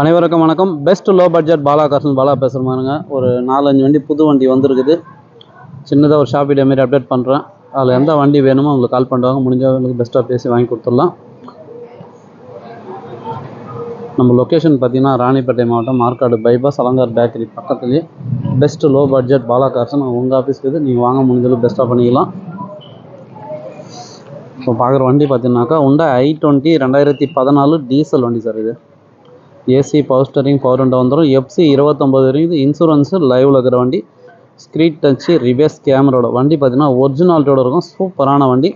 அனைவருக்கும் வணக்கம். Best low budget Bala கார்சன் பாலா பேசுகிறமாருங்க ஒரு நாலஞ்சு வண்டி புது வண்டி வந்திருக்குது. சின்னதாக ஒரு ஷாப் வீடியோ மாரி அப்டேட் பண்ணுறேன் அதில் எந்த வண்டி வேணுமோ உங்களுக்கு கால் பண்ணுறாங்க முடிஞ்சவங்களுக்கு பெஸ்ட்டாக பேசி வாங்கி கொடுத்துடலாம். நம்ம லொக்கேஷன் பார்த்தீங்கன்னா ராணிப்பேட்டை மாவட்டம் மார்க்காடு பைபாஸ் அலங்கார் பேக்கரி பக்கத்துலேயே. பெஸ்ட் லோ பட்ஜெட் பாலா கார்சன் உங்கள் ஆஃபீஸ்க்கு இது. நீங்கள் வாங்க முடிஞ்சளவு பெஸ்ட்டாக பண்ணிக்கலாம். இப்போ பார்க்குற வண்டி பார்த்தீங்கன்னாக்கா உண்டா ஐ டுவெண்ட்டி ரெண்டாயிரத்தி பதினாலு டீசல் வண்டி சார் இது. AC power steering power window வந்துடும் எஃப்சி இருபத்தொம்பது வரைக்கும் இது இன்சூரன்ஸு லைவில் இருக்கிற வண்டி. ஸ்க்ரீன் டச்சு ரிவேஸ் கேமரோட வண்டி பார்த்தீங்கன்னா ஒரிஜினாலிட்டியோட இருக்கும். சூப்பரான வண்டி.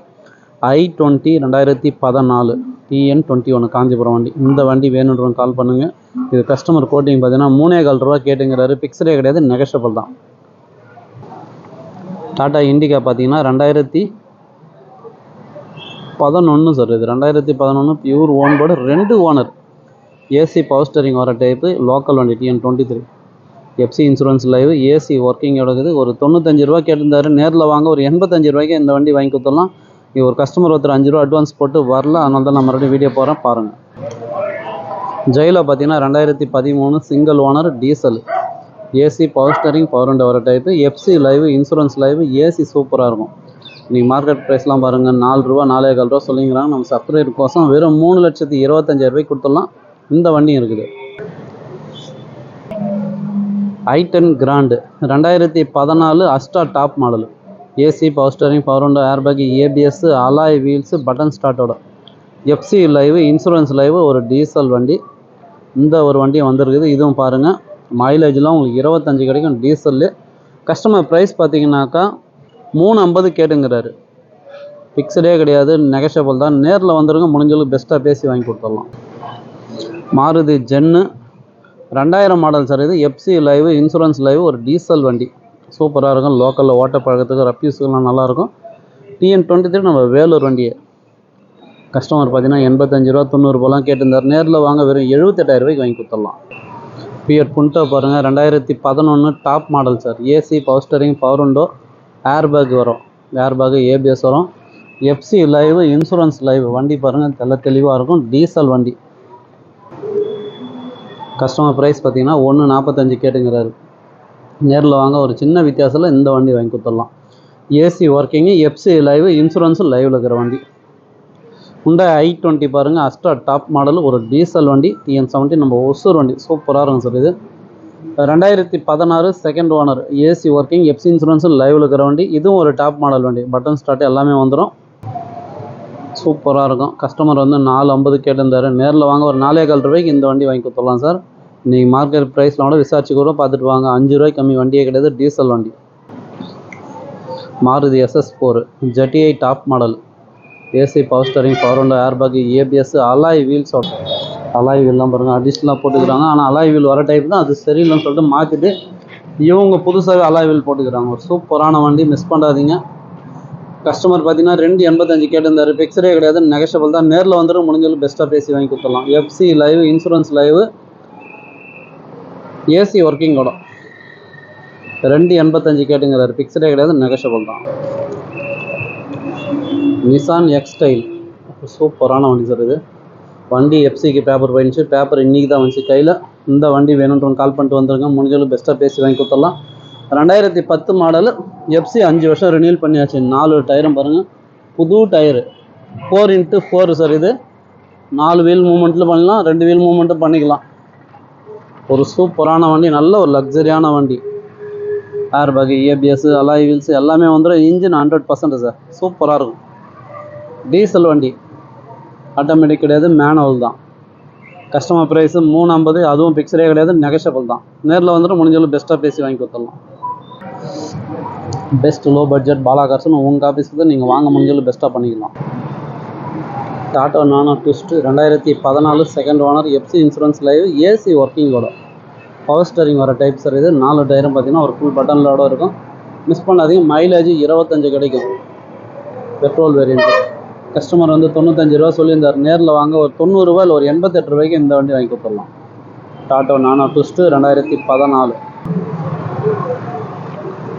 ஐ டுவெண்ட்டி ரெண்டாயிரத்தி பதினாலு. டிஎன் டுவெண்ட்டி ஒன்று காஞ்சிபுரம் வண்டி. இந்த வண்டி வேணுன்றவங்க கால் பண்ணுங்கள் இது கஸ்டமர் கோட்டிங் பார்த்தீங்கன்னா மூணே கால் ரூபா கேட்டுங்கிறாரு. பிக்சரே கிடையாது நெகஷபிள் தான். டாடா இண்டிகா பார்த்தீங்கன்னா ரெண்டாயிரத்தி பதினொன்று சார் இது ரெண்டாயிரத்தி பதினொன்று பியூர் ஓன் போர்டு ரெண்டு ஓனர் ஏசி பவர் ஸ்டரிங் வர டைப்பு லோக்கல் வண்டி TN twenty three FC insurance live AC working இருக்குது ஒரு தொண்ணூத்தஞ்சு ரூபா கேட்டிருந்தாரு. நேரில் வாங்க ஒரு எண்பத்தஞ்சு ரூபாய்க்கு இந்த வண்டி வாங்கி கொடுத்துடலாம். நீ ஒரு கஸ்டமர் ஒருத்தர் அஞ்சு ரூபா அட்வான்ஸ் போட்டு வரல. அதனால தான் நான் மறுபடியும் வீடியோ போகிறேன் பாருங்கள் ஜெயிலில் பார்த்தீங்கன்னா ரெண்டாயிரத்தி பதிமூணு single owner diesel AC power steering power window வர type FC live insurance live AC சூப்பராக இருக்கும். நீங்கள் மார்க்கெட் ப்ரைஸ்லாம் பாருங்கள் நாலு ரூபா நாலே கால் ரூபா சொல்லிங்கிறாங்க. நம்ம சப்ஸ்கிரைபர் கோசம் வெறும் மூணு லட்சத்தி இருபத்தஞ்சாயிரரூபாய்க்கு கொடுத்துடலாம். இந்த வண்டியும் இருக்குது. ஐ டென் கிராண்டு ரெண்டாயிரத்தி பதினாலு Asta top model AC power steering power window airbag ABS alloy wheels button ஸ்டார்ட்டோட FC live insurance live ஒரு டீசல் வண்டி. இந்த ஒரு வண்டியும் வந்திருக்குது. இதுவும் பாருங்கள் மைலேஜ்லாம் உங்களுக்கு இருபத்தஞ்சு கிடைக்கும் டீசல்லு கஸ்டமர் ப்ரைஸ் பார்த்தீங்கன்னாக்கா மூணு ஐம்பது கேட்டுங்கிறாரு ஃபிக்ஸடே கிடையாது நெகஷபிள் தான். நேரில் வந்துருங்க முடிஞ்சளவுக்கு பெஸ்ட்டாக பேசி வாங்கி கொடுத்துடலாம். மாருதி ஜென்னு ரெண்டாயிரம் மாடல் சார் இது எஃப்சி லைவ் இன்சூரன்ஸ் லைவ் ஒரு டீசல் வண்டி. சூப்பராக இருக்கும். லோக்கலில் ஓட்ட பழக்கத்துக்கு ரப்யூஸுக்கெல்லாம் நல்லாயிருக்கும் டிஎன் டுவெண்ட்டி த்ரீ நம்ம வேலூர் வண்டியை. கஸ்டமர் பார்த்தீங்கன்னா எண்பத்தஞ்சு ரூபா தொண்ணூறுபாலாம் கேட்டிருந்தார். நேரில் வாங்க வெறும் எழுபத்தெட்டாயிரம் ரூபாய்க்கு வாங்கி கொடுத்துடலாம். பிஎட் புண்டோ பாருங்கள் ரெண்டாயிரத்தி பதினொன்று top model sir AC power steering power window airbag வரும். ஏர்பேக் ஏபிஎஸ் வரும். எஃப்சி லைவ் இன்சூரன்ஸ் லைவ் வண்டி பாருங்கள் தெல்ல தெளிவாக இருக்கும். டீசல் வண்டி. கஸ்டமர் ப்ரைஸ் பார்த்தீங்கன்னா ஒன்று நாற்பத்தஞ்சு கேட்டுங்கிறாரு. நேரில் வாங்க ஒரு சின்ன வித்தியாசத்தில் இந்த வண்டி வாங்கி கொடுத்துடலாம். ஏசி ஒர்க்கிங்கு எஃப்சி லைவ் இன்சூரன்ஸும் லைவில் இருக்கிற வண்டி. உண்டா ஐ டுவெண்ட்டி பாருங்கள் அஸ்ட்ரா டாப் மாடல் ஒரு டீசல் வண்டி டிஎன் செவன்ட்டி நம்ம ஒசூர் வண்டி. சூப்பராக இருக்கும் சார் இது. ரெண்டாயிரத்தி பதினாறு second owner AC working FC இன்சூரன்ஸும் லைவில் இருக்கிற வண்டி. இதுவும் ஒரு டாப் மாடல் வண்டி. பட்டன் ஸ்டார்ட் எல்லாமே வந்துடும் சூப்பராக இருக்கும். கஸ்டமர் வந்து நாலு ஐம்பது கேட்டிருந்தாரு. நேரில் வாங்க ஒரு நாலே கால் ரூபாய்க்கு இந்த வண்டி வாங்கி கொடுத்துடலாம் சார். நீங்கள் மார்க்கெட் ப்ரைஸில் கூட விசாரிச்சு கூட பார்த்துட்டு வாங்க. அஞ்சு ரூபாய்க்கு கம்மி வண்டியே கிடையாது. டீசல் வண்டி. Maruti SS four ZDI top model AC power steering power window airbag ABS alloy wheels alloy வீல்லாம் பாருங்கள் அடிஷ்னலாக போட்டுக்கிறாங்க. ஆனால் அலாய் வீல் வர டைப் தான். அது சரியில்லைன்னு சொல்லிட்டு மாற்றிட்டு இவங்க புதுசாகவே அலாய் வீல் போட்டுக்கிறாங்க. ஒரு சூப்பரான வண்டி. மிஸ் பண்ணாதீங்க. கஸ்டமர் பார்த்தீங்கன்னா ரெண்டு எண்பத்தஞ்சு கேட்டிருந்தாரு. ஃபிக்ஸடே கிடையாது நெகஷபிள் தான். நேரில் வந்துடும் முடிஞ்சாலும் பெஸ்ட்டாக பேசி வாங்கி கொடுத்துடலாம். FC live insurance live AC working கூட ரெண்டு எண்பத்தஞ்சு கேட்டுங்கிறாரு. ஃபிக்ஸடே கிடையாது நெகஷபிள் தான். நிசான் எக்ஸ்டைல் சூப்பரான வண்டி சார் இது. வண்டி எஃப்சிக்கு பேப்பர் போயிடுச்சு. பேப்பர் இன்றைக்கி தான் வந்துச்சு கையில். இந்த வண்டி வேணுன்றவங்க கால் பண்ணிட்டு வந்துருங்க. முடிஞ்சாலும் பெஸ்ட்டாக பேசி வாங்கி கொடுத்துடலாம். ரெண்டாயிரத்தி பத்து மாடலு எஃப்சி அஞ்சு வருஷம் ரினியூல் பண்ணியாச்சு. நாலு டயரும் பாருங்கள் புது tyre four into four sir இது. நாலு வீல் மூமெண்ட்டில் பண்ணலாம். ரெண்டு வீல் மூமெண்ட்டும் பண்ணிக்கலாம். ஒரு சூப்பரான வண்டி. நல்ல ஒரு லக்ஸரியான வண்டி. Air bag ABS alloy wheels எல்லாமே வந்துடும் இன்ஜின் ஹண்ட்ரட் பர்சன்ட் சார் சூப்பராக இருக்கும். டீசல் வண்டி. ஆட்டோமேட்டிக் கிடையாது. மேனுவல் தான். கஸ்டமர் ப்ரைஸு மூணு ஐம்பது அதுவும் பிக்சரே கிடையாது. நெகஷபிள் தான். நேரில் வந்துட்டு முடிஞ்சளவு பெஸ்ட்டாக பேசி வாங்கி கொடுத்துடலாம். பெஸ்ட் லோ பட்ஜெட் பாலாகார்சன் உங்கள் ஆஃபீஸ்க்கு தான் நீங்கள் வாங்க முடிஞ்சாலும் பெஸ்ட்டாக பண்ணிக்கலாம். டாட்டா நானோ ட்விஸ்ட்டு ரெண்டாயிரத்தி பதினாலு second owner FC insurance live AC ஒர்க்கிங்கோட power steering வர டைப் சார் இது. நாலு டயரும் பார்த்தீங்கன்னா ஒரு ஃபுல் பட்டன்லோட இருக்கும். மிஸ் பண்ணாதீங்க. மைலேஜ் இருபத்தஞ்சு கிடைக்கும். பெட்ரோல் வேரியன்ட் கஸ்டமர் வந்து தொண்ணூத்தஞ்சு ரூபா சொல்லியிருந்தார். நேரில் வாங்க. ஒரு தொண்ணூறுரூவா இல்லை ஒரு எண்பத்தெட்டு ரூபாய்க்கு இந்த வண்டி வாங்கி கொடுத்துடலாம். டாட்டா நானோ ட்விஸ்ட்டு ரெண்டாயிரத்தி பதினாலு.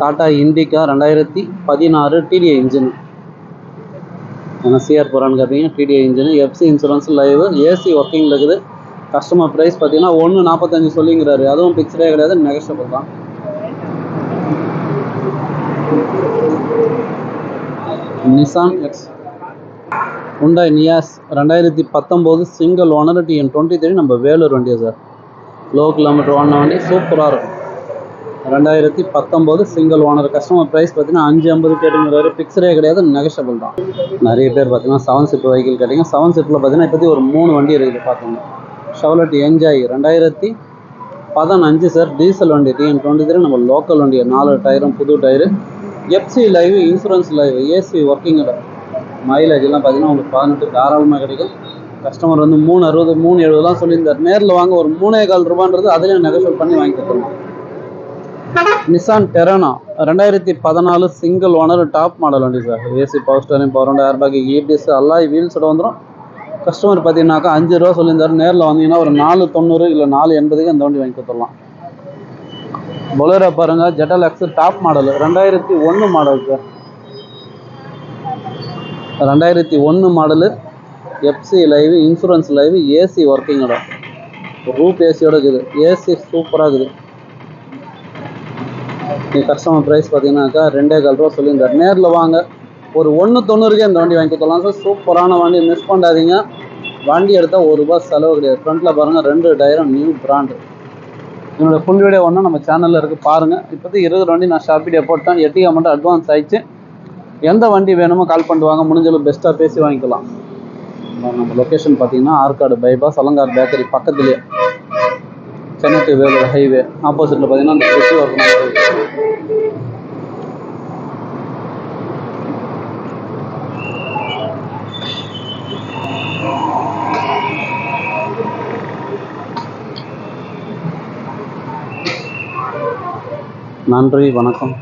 டாட்டா இண்டிகா ரெண்டாயிரத்தி பதினாறு டிடிஐ இன்ஜின் ஏன்னா சிஆர் போகிறான்னு கேட்பீங்க TDI engine FC insurance live AC ஒர்க்கிங்கில் இருக்குது. கஸ்டமர் ப்ரைஸ் பார்த்தீங்கன்னா ஒன்று நாற்பத்தஞ்சு சொல்லிங்கிறாரு. அதுவும் பிக்சரே கிடையாது நெகஷபிள் தான். நிசான் எக்ஸ் உண்டாய் நியாஸ் ரெண்டாயிரத்தி பத்தொம்போது single owner TN twenty three நம்ம வேலூர் வண்டியா சார் லோ கிலோமீட்டர் ஓடின வண்டி சூப்பராக இருக்கும். ரெண்டாயிரத்தி பத்தொம்போது சிங்கிள் ஓனர் கஸ்டமர் ப்ரைஸ் பார்த்தீங்கன்னா அஞ்சு ஐம்பது கேட்டுங்கிறாரு பிக்சரே கிடையாது நெகஷபிள் தான். நிறைய பேர் பார்த்தீங்கன்னா செவன் சீட் வெஹிக்கிள் கேட்டிங்க செவன் சீட்டில் பார்த்தீங்கன்னா இப்போதி ஒரு மூணு வண்டி இருக்குது பார்த்தோங்க ஷவலட் என்ஜாய் ரெண்டாயிரத்தி பதினஞ்சு சார் டீசல் வண்டி டிஎன் டுவெண்ட்டி த்ரீ நம்ம லோக்கல் வண்டி நாலு டயரும் புது tyre FC live insurance live AC working mileage எல்லாம் பார்த்தீங்கன்னா உங்களுக்கு பதினெட்டு தாராளமாக கிடைக்கும். கஸ்டமர் வந்து மூணு அறுபது மூணு எழுபதுலாம் சொல்லியிருந்தார். நேரில் வாங்க ஒரு மூணே கால் ரூபான்றது அதுலேயும் நெகோஷியேட் பண்ணி வாங்கி கொடுத்துருவோம் நிசான் டெரானா ரெண்டாயிரத்தி பதினாலு சிங்கிள் ஓனர் டாப் மாடல் வண்டி sir AC power steering power window airbag EPS alloy வீல்ஸோட வந்துடும் கஸ்டமர் பார்த்தீங்கன்னாக்கா அஞ்சு ரூபா சொல்லியிருந்தாரு. நேரில் வந்தீங்கன்னா ஒரு நாலு தொண்ணூறு இல்லை நாலு எண்பதுக்கு அந்த வண்டி வாங்கி கொடுத்துடலாம். பொலேரோ பாருங்க ஜெட்டல் எக்ஸ் டாப் மாடல் ரெண்டாயிரத்தி ஒன்று மாடல் சார் ரெண்டாயிரத்தி ஒன்று model FC live insurance live AC ஒர்க்கிங்கோட roof ஏசியோட இருக்குது. ஏசி சூப்பராக இருக்குது. நீ கஸ்டமர் ப்ரைஸ் பார்த்தீங்கன்னாக்கா ரெண்டே கால் ரூபா சொல்லியிருந்தார். நேரில் வாங்க. ஒரு ஒன்று தொண்ணூறுக்கே இந்த வண்டி வாங்கி கொடுத்துடலாம் சார். சூப்பரான வண்டி. மிஸ் பண்ணாதீங்க. வண்டி எடுத்தால் ஒரு ரூபா செலவு கிடையாது. ஃப்ரண்ட்டில் பாருங்கள் ரெண்டு டயரும் நியூ பிராண்டு என்னோட ஃபுல் வீடியோ ஒன்று நம்ம சேனலில் இருக்குது பாருங்கள் இப்போதைக்கு இருபது வண்டி நான் ஷாப் வீடியோ போட்டேன். எட்டி அமௌண்ட் அட்வான்ஸ் ஆயிடுச்சு. எந்த வண்டி வேணுமோ கால் பண்ணிட்டு வாங்க. முடிஞ்சளவு பெஸ்ட்டாக பேசி வாங்கிக்கலாம். நம்ம லொக்கேஷன் பார்த்தீங்கன்னா ஆற்காடு பைபாஸ் அலங்கார் பேக்கரி பக்கத்துலேயே சென்னை டு வேலூர் ஹைவே ஆப்போசிட்டில் பார்த்தீங்கன்னா அந்த சுற்றி வரணும் நன்றி வணக்கம்.